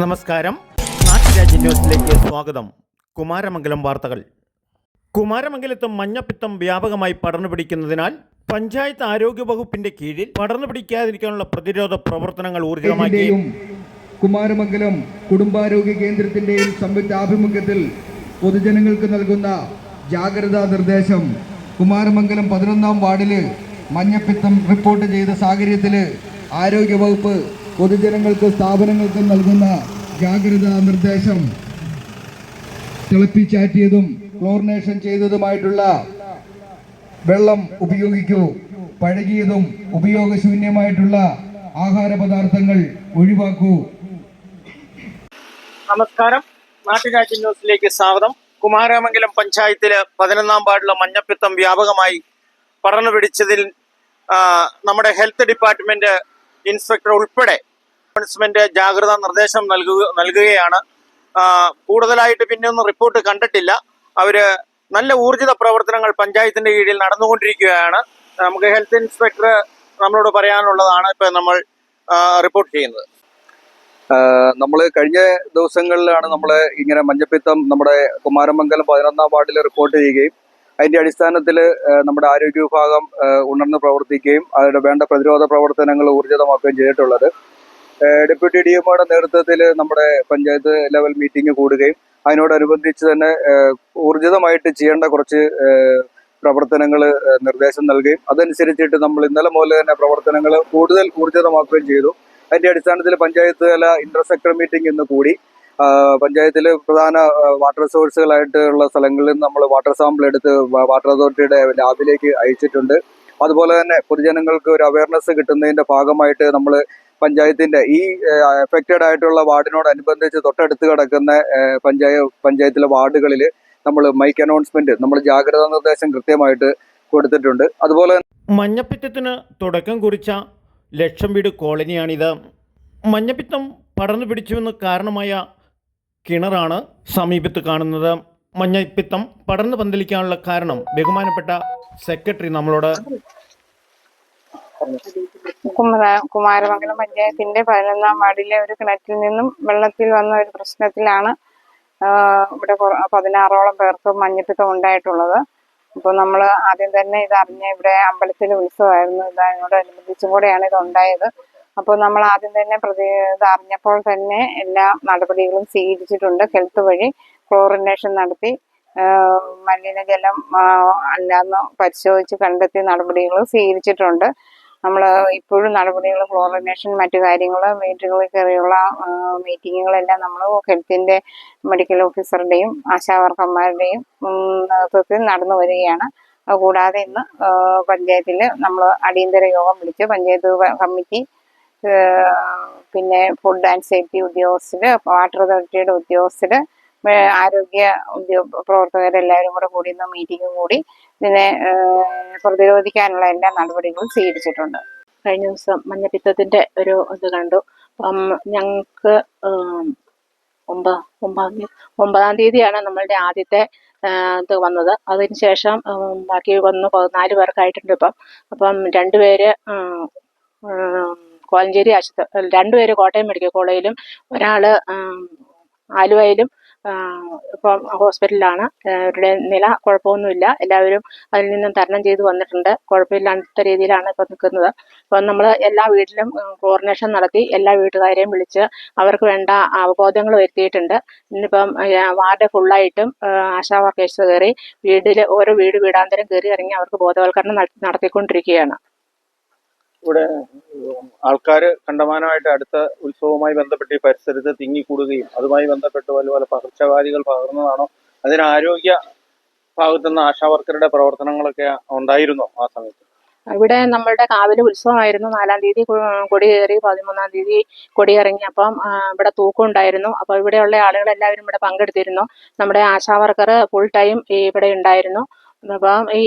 നമസ്കാരം. നാട്ടുരാജ്യ ന്യൂസിലേക്ക് സ്വാഗതം. കുമാരമംഗലം വാർത്തകൾ. കുമാരമംഗലത്ത് മഞ്ഞപ്പിത്തം വ്യാപകമായി പടർന്നു പിടിക്കുന്നതിനാൽ പഞ്ചായത്ത് ആരോഗ്യ വകുപ്പിന്റെ കീഴിൽ പടർന്നു പിടിക്കാതിരിക്കാനുള്ള പ്രതിരോധ പ്രവർത്തനങ്ങൾ ഊർജിതമാക്കി കുമാരമംഗലം കുടുംബാരോഗ്യ കേന്ദ്രത്തിന്റെയും സംയുക്ത ആഭിമുഖ്യത്തിൽ പൊതുജനങ്ങൾക്ക് നൽകുന്ന ജാഗ്രതാ നിർദ്ദേശം കുമാരമംഗലം പതിനൊന്നാം വാർഡിൽ മഞ്ഞപ്പിത്തം റിപ്പോർട്ട് ചെയ്ത സാഹചര്യത്തിൽ ആരോഗ്യവകുപ്പ് പൊതുജനങ്ങൾക്ക് സ്ഥാപനങ്ങൾക്കും നൽകുന്ന ജാഗ്രതാ നിർദ്ദേശം തിളപ്പിച്ചാറ്റിയതും ക്ലോറിനേഷൻ ചെയ്തതുമായിട്ടുള്ള വെള്ളം ഉപയോഗിക്കൂ. പഴകിയതും ഉപയോഗശൂന്യമായിട്ടുള്ള ആഹാര പദാർത്ഥങ്ങൾ ഒഴിവാക്കൂ. നമസ്കാരം. നാട്ടുരാജ്യ ന്യൂസിലേക്ക് സ്വാഗതം. കുമാരമംഗലം പഞ്ചായത്തിലെ പതിനൊന്നാം വാർഡിലെ മഞ്ഞപ്പിത്തം വ്യാപകമായി പടർന്നു പിടിച്ചതിൽ നമ്മുടെ ഹെൽത്ത് ഡിപ്പാർട്ട്മെന്റ് ഇൻസ്പെക്ടർ ഉൾപ്പെടെ ഗവൺമെന്റ് ജാഗ്രതാ നിർദ്ദേശം നൽകുക നൽകുകയാണ്. കൂടുതലായിട്ട് പിന്നെ ഒന്നും റിപ്പോർട്ട് കണ്ടിട്ടില്ല. അവർ നല്ല ഊർജിത പ്രവർത്തനങ്ങൾ പഞ്ചായത്തിന്റെ കീഴിൽ നടന്നുകൊണ്ടിരിക്കുകയാണ്. നമുക്ക് ഹെൽത്ത് ഇൻസ്പെക്ടർ നമ്മളോട് പറയാനുള്ളതാണ് ഇപ്പൊ നമ്മൾ റിപ്പോർട്ട് ചെയ്യുന്നത്. നമ്മൾ കഴിഞ്ഞ ദിവസങ്ങളിലാണ് നമ്മൾ ഇങ്ങനെ മഞ്ഞപ്പിത്തം നമ്മുടെ കുമാരമംഗലം പതിനൊന്നാം വാർഡിൽ റിപ്പോർട്ട് ചെയ്യുകയും അതിന്റെ അടിസ്ഥാനത്തിൽ നമ്മുടെ ആരോഗ്യ വിഭാഗം ഉണർന്ന് പ്രവർത്തിക്കുകയും അതിന്റെ വേണ്ട പ്രതിരോധ പ്രവർത്തനങ്ങൾ ഊർജിതമാക്കുകയും ചെയ്തിട്ടുള്ളത്. ഡെപ്യൂട്ടി ഡി എമ്മയുടെ നേതൃത്വത്തിൽ നമ്മുടെ പഞ്ചായത്ത് ലെവൽ മീറ്റിംഗ് കൂടുകയും അതിനോടനുബന്ധിച്ച് തന്നെ ഊർജിതമായിട്ട് ചെയ്യേണ്ട കുറച്ച് പ്രവർത്തനങ്ങൾ നിർദ്ദേശം നൽകുകയും അതനുസരിച്ചിട്ട് നമ്മൾ ഇന്നലെ മുതൽ തന്നെ പ്രവർത്തനങ്ങൾ കൂടുതൽ ഊർജിതമാക്കുകയും ചെയ്തു. അതിന്റെ അടിസ്ഥാനത്തിൽ പഞ്ചായത്ത് തല ഇന്റർസെക്ടർ മീറ്റിംഗ് ഇന്ന് കൂടി. പഞ്ചായത്തിൽ പ്രധാന വാട്ടർ സോഴ്സുകളായിട്ടുള്ള സ്ഥലങ്ങളിൽ നമ്മൾ വാട്ടർ സാമ്പിൾ എടുത്ത് വാട്ടർ അതോറിറ്റിയുടെ ലാബിലേക്ക് അയച്ചിട്ടുണ്ട്. അതുപോലെ തന്നെ പൊതുജനങ്ങൾക്ക് ഒരു അവയർനെസ് കിട്ടുന്നതിന്റെ ഭാഗമായിട്ട് നമ്മൾ പഞ്ചായത്തിന്റെ ഈ എഫക്റ്റഡ് ആയിട്ടുള്ള വാർഡിനോടനുബന്ധിച്ച് തൊട്ടടുത്ത് കിടക്കുന്ന പഞ്ചായ പഞ്ചായത്തിലെ വാർഡുകളിൽ നമ്മൾ മൈക്ക് അനൗൺസ്മെന്റ് നമ്മൾ ജാഗ്രതാ നിർദ്ദേശം കൃത്യമായിട്ട് കൊടുത്തിട്ടുണ്ട്. അതുപോലെ മഞ്ഞപ്പിത്തത്തിന് തുടക്കം കുറിച്ച ലക്ഷം വീട് കോളനിയാണിത്. മഞ്ഞപ്പിത്തം പടർന്നു പിടിച്ചുവെന്ന് കാരണമായ കിണറാണ് സമീപത്ത് കാണുന്നത്. മഞ്ഞപ്പിത്തം പടർന്നു പന്തലിക്കാനുള്ള കാരണം ബഹുമാനപ്പെട്ട സെക്രട്ടറി നമ്മളോട് കുമര കുമാരമംഗലം പഞ്ചായത്തിന്റെ പതിനൊന്നാം വാർഡിലെ ഒരു കിണറ്റിൽ നിന്നും വെള്ളത്തിൽ വന്ന ഒരു പ്രശ്നത്തിലാണ് ഇവിടെ പതിനാറോളം പേർക്ക് മഞ്ഞപ്പിത്തം ഉണ്ടായിട്ടുള്ളത്. അപ്പോൾ നമ്മൾ ആദ്യം തന്നെ ഇത് അറിഞ്ഞ ഇവിടെ അമ്പലത്തിൽ ഉത്സവമായിരുന്നു. ഇതിനോടനുബന്ധിച്ചും കൂടെയാണ് ഇത് ഉണ്ടായത് അപ്പോൾ നമ്മൾ ആദ്യം തന്നെ പ്രതി ഇത് അറിഞ്ഞപ്പോൾ തന്നെ എല്ലാ നടപടികളും സ്വീകരിച്ചിട്ടുണ്ട്. ഹെൽത്ത് വഴി ക്ലോറിനേഷൻ നടത്തി മലിനജലം അല്ലാന്ന് പരിശോധിച്ച് കണ്ടെത്തി നടപടികൾ സ്വീകരിച്ചിട്ടുണ്ട്. നമ്മൾ ഇപ്പോഴും നടപടികൾ ക്ലോറിനേഷൻ മറ്റു കാര്യങ്ങൾ വീട്ടുകളിൽ കയറിയുള്ള മീറ്റിങ്ങുകളെല്ലാം നമ്മൾ ഹെൽത്തിന്റെ മെഡിക്കൽ ഓഫീസറുടെയും ആശാവർക്കന്മാരുടെയും നേതൃത്വത്തിൽ നടന്നു വരികയാണ്. കൂടാതെ ഇന്ന് പഞ്ചായത്തിൽ നമ്മൾ അടിയന്തര യോഗം വിളിച്ച്. പഞ്ചായത്ത് കമ്മിറ്റി പിന്നെ ഫുഡ് ആൻഡ് സേഫ്റ്റി ഉദ്യോഗസ്ഥർ വാട്ടർ അതോറിറ്റിയുടെ ഉദ്യോഗസ്ഥര് വേ- ആരോഗ്യ പ്രവർത്തകരെല്ലാവരും കൂടെ കൂടി ഇന്ന് മീറ്റിംഗ് കൂടി ഇതിനെ പ്രതിരോധിക്കാനുള്ള എല്ലാ നടപടികളും സ്വീകരിച്ചിട്ടുണ്ട്. കഴിഞ്ഞ ദിവസം മഞ്ഞപ്പിത്തത്തിന്റെ ഒരു ഇത് കണ്ടു. അപ്പം ഞങ്ങൾക്ക് ഒമ്പ ഒമ്പതാം ഒമ്പതാം തീയതിയാണ് നമ്മളുടെ ആദ്യത്തെ ഇത് വന്നത്. അതിനുശേഷം ബാക്കി വന്ന് പതിനാല് പേർക്കായിട്ടുണ്ട് ഇപ്പം. അപ്പം രണ്ടുപേര് കോലഞ്ചേരി ആശുപത്രി രണ്ടുപേര് കോട്ടയം മെഡിക്കൽ കോളേജിലും ഒരാൾ ആലുവയിലും ഇപ്പം ഹോസ്പിറ്റലിലാണ്. അവരുടെ നില കുഴപ്പമൊന്നുമില്ല. എല്ലാവരും അതിൽ നിന്നും തരണം ചെയ്ത് വന്നിട്ടുണ്ട്. കുഴപ്പമില്ലാത്ത രീതിയിലാണ് ഇപ്പം നിൽക്കുന്നത്. അപ്പം നമ്മൾ എല്ലാ വീട്ടിലും കോർഡിനേഷൻ നടത്തി എല്ലാ വീട്ടുകാരെയും വിളിച്ച് അവർക്ക് വേണ്ട അവബോധങ്ങൾ വരുത്തിയിട്ടുണ്ട്. ഇന്നിപ്പം വാർഡ് ഫുള്ളായിട്ടും ആശാ വർക്കേഴ്സ് കയറി വീട്ടിൽ ഓരോ വീട് വീടാന്തരം കയറി ഇറങ്ങി അവർക്ക് ബോധവൽക്കരണം നടത്തിക്കൊണ്ടിരിക്കുകയാണ്. ഇവിടെ ആൾക്കാർ കണ്ടമാനമായിട്ട് അടുത്ത ഉത്സവവുമായി ബന്ധപ്പെട്ട് ഈ പരിസരത്ത് തിങ്ങിക്കൂടുകയും അതുമായി ബന്ധപ്പെട്ട് പല പകർച്ചവ്യാധികൾ പകർന്നതാണോ അതിന് ആരോഗ്യ ഭാഗത്തുനിന്ന് ആശാവർക്കറുടെ പ്രവർത്തനങ്ങളൊക്കെ ഉണ്ടായിരുന്നോ ആ സമയത്ത്. ഇവിടെ നമ്മളുടെ കാവിലെ ഉത്സവമായിരുന്നു. നാലാം തീയതി കൊടിയേറി പതിമൂന്നാം തീയതി കൊടി ഇറങ്ങി അപ്പം ഇവിടെ തൂക്കം ഉണ്ടായിരുന്നു. അപ്പോൾ ഇവിടെയുള്ള ആളുകൾ എല്ലാവരും ഇവിടെ പങ്കെടുത്തിരുന്നു. നമ്മുടെ ആശാ വർക്കർ ഫുൾ ടൈം ഇവിടെ ഉണ്ടായിരുന്നു. അപ്പം ഈ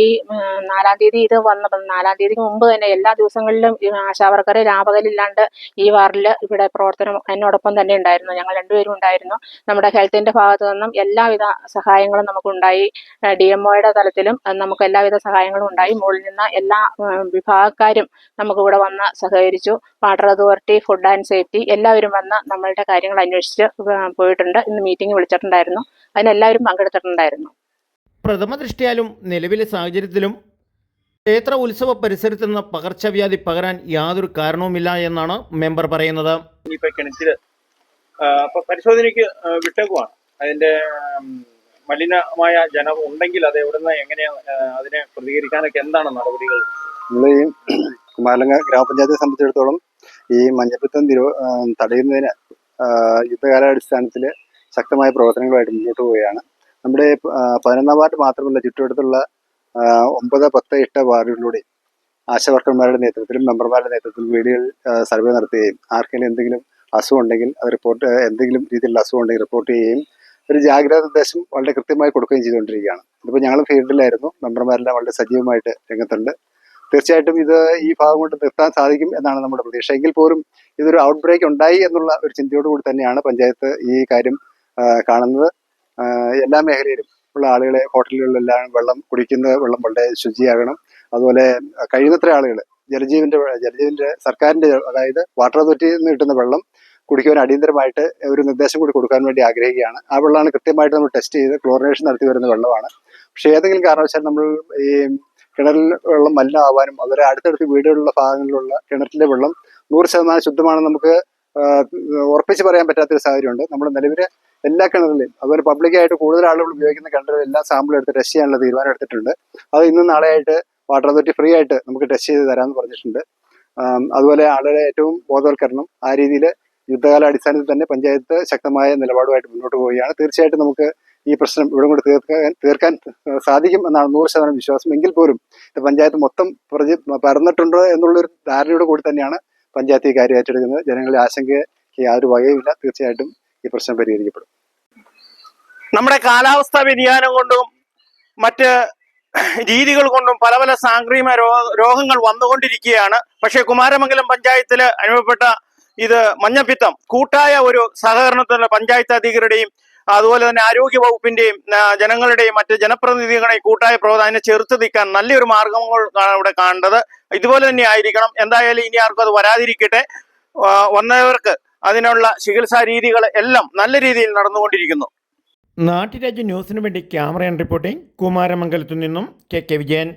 നാലാം തീയതി ഇത് വന്നപ്പം നാലാം തീയതിക്ക് മുമ്പ് തന്നെ എല്ലാ ദിവസങ്ങളിലും ഈ ആശാവർക്കർ രാപകലില്ലാണ്ട് ഈ വാർഡിൽ ഇവിടെ പ്രവർത്തനം എന്നോടൊപ്പം തന്നെ ഉണ്ടായിരുന്നു. ഞങ്ങൾ രണ്ടുപേരും ഉണ്ടായിരുന്നു. നമ്മുടെ ഹെൽത്തിന്റെ ഭാഗത്തു നിന്നും എല്ലാവിധ സഹായങ്ങളും നമുക്കുണ്ടായി. ഡി എം ഒയുടെ തലത്തിലും നമുക്ക് എല്ലാവിധ സഹായങ്ങളും ഉണ്ടായി. മുകളിൽ നിന്ന് എല്ലാ വിഭാഗക്കാരും നമുക്ക് നമുക്കിവിടെ വന്ന് സഹകരിച്ചു. Water authority food and safety എല്ലാവരും വന്ന് നമ്മളുടെ കാര്യങ്ങൾ അന്വേഷിച്ച് പോയിട്ടുണ്ട്. ഇന്ന് മീറ്റിംഗ് വിളിച്ചിട്ടുണ്ടായിരുന്നു. അതിനെല്ലാവരും പങ്കെടുത്തിട്ടുണ്ടായിരുന്നു. പ്രഥമ ദൃഷ്ടിയാലും നിലവിലെ സാഹചര്യത്തിലും ക്ഷേത്ര ഉത്സവ പരിസരത്ത് നിന്ന് പകർച്ചവ്യാധി പകരാൻ യാതൊരു കാരണവുമില്ല എന്നാണ് മെമ്പർ പറയുന്നത്. കിണറ്റിൽ അപ്പൊ പരിശോധനയ്ക്ക് വിട്ടേക്കുവാണ്. അതിന്റെ മലിനമായ ജനം ഉണ്ടെങ്കിൽ അത് എവിടുന്ന് എങ്ങനെയാണ് അതിനെ പ്രതികരിക്കാനൊക്കെ എന്താണ് നടപടികൾ? നമ്മൾ ഈ കുമാരലങ്ക ഗ്രാമപഞ്ചായത്തെ സംബന്ധിച്ചിടത്തോളം ഈ മഞ്ഞപ്പിത്തം തിരു തടയുന്നതിന് യുദ്ധകാലാടിസ്ഥാനത്തിൽ ശക്തമായ പ്രവർത്തനങ്ങളുമായിട്ട് മുന്നോട്ട് പോവുകയാണ്. നമ്മുടെ പതിനൊന്നാം വാർഡ് മാത്രമല്ല ചുറ്റുവട്ടത്തുള്ള ഒമ്പത് പത്ത് എട്ട് വാർഡുകളിലൂടെ ആശാവർക്കർമാരുടെ നേതൃത്വത്തിലും മെമ്പർമാരുടെ നേതൃത്വത്തിലും വീടുകളിൽ ആ, സർവേ നടത്തുകയും ആർക്കെങ്കിലും എന്തെങ്കിലും അസുഖം ഉണ്ടെങ്കിൽ അത് റിപ്പോർട്ട് എന്തെങ്കിലും രീതിയിലുള്ള അസുഖം ഉണ്ടെങ്കിൽ റിപ്പോർട്ട് ചെയ്യുകയും ഒരു ജാഗ്രതാ നിർദ്ദേശം വളരെ കൃത്യമായി കൊടുക്കുകയും ചെയ്തുകൊണ്ടിരിക്കുകയാണ്. ഇതിപ്പോൾ ഞങ്ങൾ ഫീൽഡിലായിരുന്നു. മെമ്പർമാരെല്ലാം വളരെ സജീവമായിട്ട് രംഗത്തുണ്ട്. തീർച്ചയായിട്ടും ഇത് ഈ ഭാഗം കൊണ്ട് നിർത്താൻ സാധിക്കും എന്നാണ് നമ്മുടെ പ്രതീക്ഷ. എങ്കിൽ പോലും ഇതൊരു ഔട്ട് ബ്രേക്ക് ഉണ്ടായി എന്നുള്ള ഒരു ചിന്തയോടുകൂടി തന്നെയാണ് പഞ്ചായത്ത് ഈ കാര്യം കാണുന്നത്. എല്ലാ മേഖലയിലും ഉള്ള ആളുകളെ ഹോട്ടലുകളിലെല്ലാം വെള്ളം കുടിക്കുന്ന വെള്ളം വളരെ ശുചിയാകണം. അതുപോലെ കഴിയുന്നത്ര ആളുകൾ ജലജീവന്റെ ജലജീവിന്റെ സർക്കാരിന്റെ അതായത് വാട്ടർ അതോറിറ്റിയിൽ നിന്ന് കിട്ടുന്ന വെള്ളം കുടിക്കുവാൻ അടിയന്തരമായിട്ട് ഒരു നിർദ്ദേശം കൂടി കൊടുക്കാൻ വേണ്ടി ആഗ്രഹിക്കുകയാണ്. ആ വെള്ളമാണ് കൃത്യമായിട്ട് നമ്മൾ ടെസ്റ്റ് ചെയ്ത് ക്ലോറിനേഷൻ നടത്തി വരുന്ന വെള്ളമാണ്. പക്ഷേ ഏതെങ്കിലും കാരണവശാൽ നമ്മൾ ഈ കിണറിൽ വെള്ളം മലിനമാവാനും അതുപോലെ അടുത്തടുത്ത് വീടുകളിലുള്ള ഭാഗങ്ങളിലുള്ള കിണറ്റിലെ വെള്ളം നൂറ് ശതമാനം ശുദ്ധമാണെന്ന് നമുക്ക് ഉറപ്പിച്ച് പറയാൻ പറ്റാത്തൊരു സാഹചര്യമുണ്ട്. നമ്മൾ നിലവിൽ എല്ലാ കിണറിലും അതുപോലെ പബ്ലിക്കായിട്ട് കൂടുതൽ ആളുകൾ ഉപയോഗിക്കുന്ന കിണറിൽ എല്ലാ സാമ്പിൾ എടുത്ത് ടെസ്റ്റ് ചെയ്യാനുള്ള തീരുമാനം എടുത്തിട്ടുണ്ട്. അത് ഇന്നും നാളെയായിട്ട് വാട്ടർ അതോറിറ്റി ഫ്രീ ആയിട്ട് നമുക്ക് ടെസ്റ്റ് ചെയ്ത് തരാമെന്ന് പറഞ്ഞിട്ടുണ്ട്. അതുപോലെ ആളുകളെ ഏറ്റവും ബോധവൽക്കരണം ആ രീതിയിൽ യുദ്ധകാല അടിസ്ഥാനത്തിൽ തന്നെ പഞ്ചായത്ത് ശക്തമായ നിലപാടുമായിട്ട് മുന്നോട്ട് പോവുകയാണ്. തീർച്ചയായിട്ടും നമുക്ക് ഈ പ്രശ്നം ഇവിടെ കൂടെ തീർക്കാൻ തീർക്കാൻ സാധിക്കും എന്നാണ് നൂറ് ശതമാനം വിശ്വാസം. എങ്കിൽ പോലും പഞ്ചായത്ത് മൊത്തം പറഞ്ഞ് പരന്നിട്ടുണ്ടോ എന്നുള്ളൊരു ധാരണയോട് കൂടി തന്നെയാണ് പഞ്ചായത്ത് ഈ കാര്യം ഏറ്റെടുക്കുന്നത്. ജനങ്ങളുടെ ആശങ്കയ്ക്ക് യാതൊരു വകയുമില്ല. തീർച്ചയായിട്ടും ഈ പ്രശ്നം പരിഹരിക്കപ്പെടും. നമ്മുടെ കാലാവസ്ഥാ വ്യതിയാനം കൊണ്ടും മറ്റ് രീതികൾ കൊണ്ടും പല പല സാംക്രമിക രോഗങ്ങൾ വന്നുകൊണ്ടിരിക്കുകയാണ്. പക്ഷേ കുമാരമംഗലം പഞ്ചായത്തിൽ അനുഭവപ്പെട്ട ഇത് മഞ്ഞപ്പിത്തം. കൂട്ടായ ഒരു സഹകരണത്തിലുള്ള പഞ്ചായത്ത് അധികൃതരുടെയും അതുപോലെ തന്നെ ആരോഗ്യ വകുപ്പിന്റെയും ജനങ്ങളുടെയും മറ്റ് ജനപ്രതിനിധികളുടെയും കൂട്ടായ പ്രവർത്തനം ചെറുത്ത് നിൽക്കാൻ നല്ലൊരു മാർഗങ്ങൾ ഇവിടെ കാണേണ്ടത് ഇതുപോലെ തന്നെ ആയിരിക്കണം. എന്തായാലും ഇനി ആർക്കും അത് വരാതിരിക്കട്ടെ. വന്നവർക്ക് അതിനുള്ള ചികിത്സാ രീതികൾ എല്ലാം നല്ല രീതിയിൽ നടന്നുകൊണ്ടിരിക്കുന്നു. നാട്ടുരാജ്യ ന്യൂസിനു വേണ്ടി ക്യാമറ ആൻഡ് റിപ്പോർട്ടിംഗ് കുമാരമംഗലത്തു നിന്നും കെ കെ വിജയൻ.